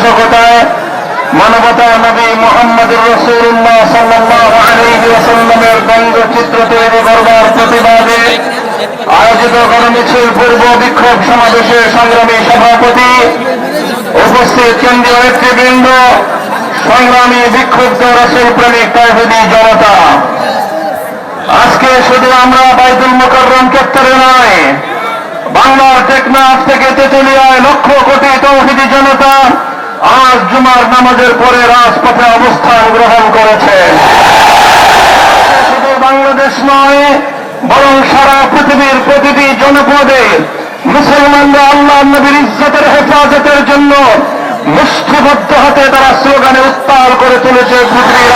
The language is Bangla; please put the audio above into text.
পৃষ্ঠপোষকতায় মানবতা নবী মোহাম্মদ রসুল্লাহ সাল্লাহ আলহি ওসাল্লামের ব্যঙ্গচিত্র তৈরি করবার প্রতিবাদে আয়োজিত গণমিছিল পূর্ব বিক্ষোভ সমাবেশের সংগ্রামী সভাপতি উপস্থিত কেন্দ্রীয় নেতৃবৃন্দ, সংগ্রামী বিক্ষুব্ধ রসুল প্রেমিক তাহিদি জনতা। আজকে শুধু আমরা বাইতুল মোকাররম চত্বরে নয়, বাংলার টেকনাফ থেকে তেতুলিয়ায় লক্ষ কোটি তৌহিদি জনতা আজ জুমার নামাজের পরে রাজপথে অবস্থান গ্রহণ করেছে। শুধু বাংলাদেশ নয়, বরং সারা পৃথিবীর প্রতিটি জনপদে মুসলমানরা আল্লাহ নবীর ইজ্জতের হেফাজতের জন্য মুষ্টিবদ্ধ হাতে তারা স্লোগানে উত্তাল করে তুলেছে পৃথিবীর